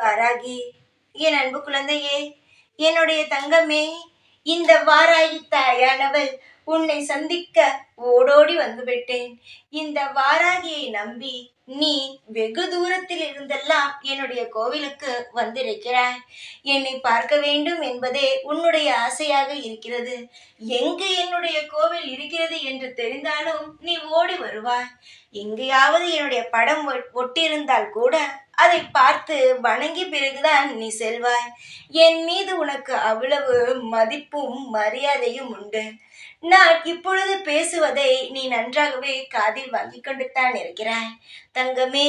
வாராகி என் அன்பு குழந்தையே என்னுடைய தங்கமே இந்த வாராகி தாயானவள் உன்னை சந்திக்க ஓடோடி வந்துவிட்டேன். இந்த வாராகியை நம்பி நீ வெகு தூரத்தில் இருந்தெல்லாம் என்னுடைய கோவிலுக்கு வந்திருக்கிறாய். என்னை பார்க்க வேண்டும் என்பதே உன்னுடைய ஆசையாக இருக்கிறது. எங்கு என்னுடைய கோவில் இருக்கிறது என்று தெரிந்தாலும் நீ ஓடி வருவாய். எங்கேயாவது என்னுடைய படம் ஒட்- ஒட்டியிருந்தால் கூட அதை பார்த்து வணங்கி பிறகுதான் நீ செல்வாய். என் மீது உனக்கு அவ்வளவு மதிப்பும் மரியாதையும் உண்டு. நான் இப்பொழுது பேசுவதை நீ நன்றாகவே காதில் வாங்கி கொண்டு தான் இருக்கிறாய். தங்கமே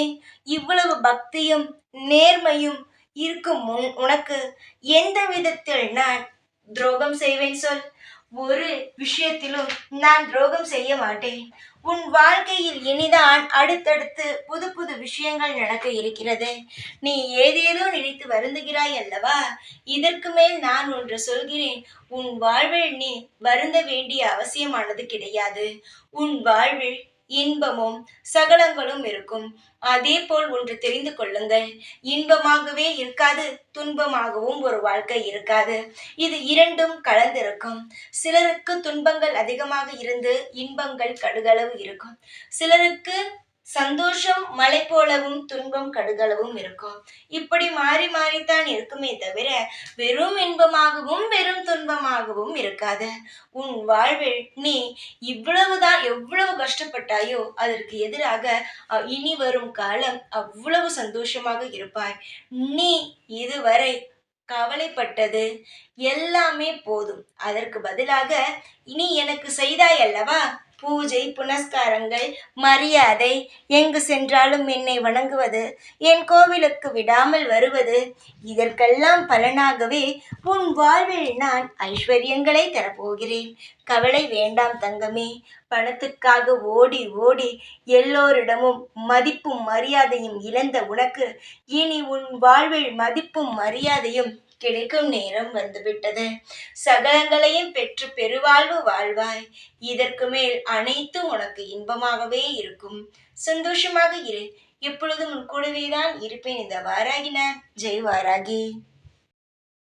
இவ்வளவு பக்தியும் நேர்மையும் இருக்கும் முன் உனக்கு எந்த விதத்தில் நான் துரோகம் செய்வேன் சொல்? ஒரு விஷயத்திலும் நான் துரோகம் செய்ய மாட்டேன். உன் வாழ்க்கையில் இனிதான் அடுத்தடுத்து புது புது விஷயங்கள் நடக்க இருக்கிறது. நீ ஏதேதோ நினைத்து வருந்துகிறாய் அல்லவா? இதற்கு மேல் நான் ஒன்று சொல்கிறேன். உன் வாழ்வில் நீ வருந்த வேண்டிய அவசியமானது கிடையாது. உன் வாழ்வில் இன்பமும் சகலங்களும் இருக்கும். அதே போல் ஒன்று தெரிந்து கொள்ளுங்கள். இன்பமாகவே இருக்காது துன்பமாகவும் ஒரு வாழ்க்கை இருக்காது. இது இரண்டும் கலந்திருக்கும். சிலருக்கு துன்பங்கள் அதிகமாக இருந்து இன்பங்கள் கடுகளவு இருக்கும். சிலருக்கு சந்தோஷம் மலை போலவும் துன்பம் கடுகளவும் இருக்கும். இப்படி மாறி மாறித்தான் இருக்குமே தவிர வெறும் இன்பமாகவும் வெறும் துன்பமாகவும் இருக்காது. உன் வாழ்வில் நீ இவ்வளவுதான் எவ்வளவு கஷ்டப்பட்டாயோ அதற்கு எதிராக இனி வரும் காலம் அவ்வளவு சந்தோஷமாக இருப்பாய். நீ இதுவரை கவலைப்பட்டது எல்லாமே போதும். அதற்கு பதிலாக இனி எனக்கு செய்தாய் அல்லவா? பூஜை புனஸ்காரங்கள் மரியாதை எங்கு சென்றாலும் என்னை வணங்குவது என் கோவிலுக்கு விடாமல் வருவது இதற்கெல்லாம் பலனாகவே உன் வாழ்வில் நான் ஐஸ்வர்யங்களை தரப்போகிறேன். கவலை வேண்டாம் தங்கமே. பணத்துக்காக ஓடி ஓடி எல்லோரிடமும் மதிப்பும் மரியாதையும் இழந்த உனக்கு இனி உன் வாழ்வில் மதிப்பும் மரியாதையும் கிடைக்கும் நேரம் வந்துவிட்டது. சகலங்களையும் பெற்று பெருவாழ்வு வாழ்வாய். இதற்கு மேல் அனைத்தும் உனக்கு இன்பமாகவே இருக்கும். சந்தோஷமாக இரு. எப்பொழுதும் உன் கூடவே தான் இருப்பேன் இந்த வாராகின ஜெய் வாராகி.